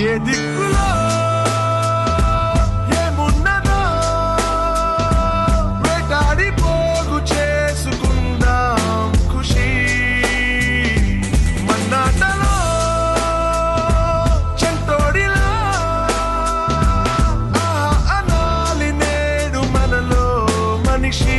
ఏ దిక్కులో ఏమున్నదో వేటాడి పోగు చేసుకుందాం ఖుషి మన్నాటలో చెంతోడిలా అనాలి నేడు మనలో మనిషి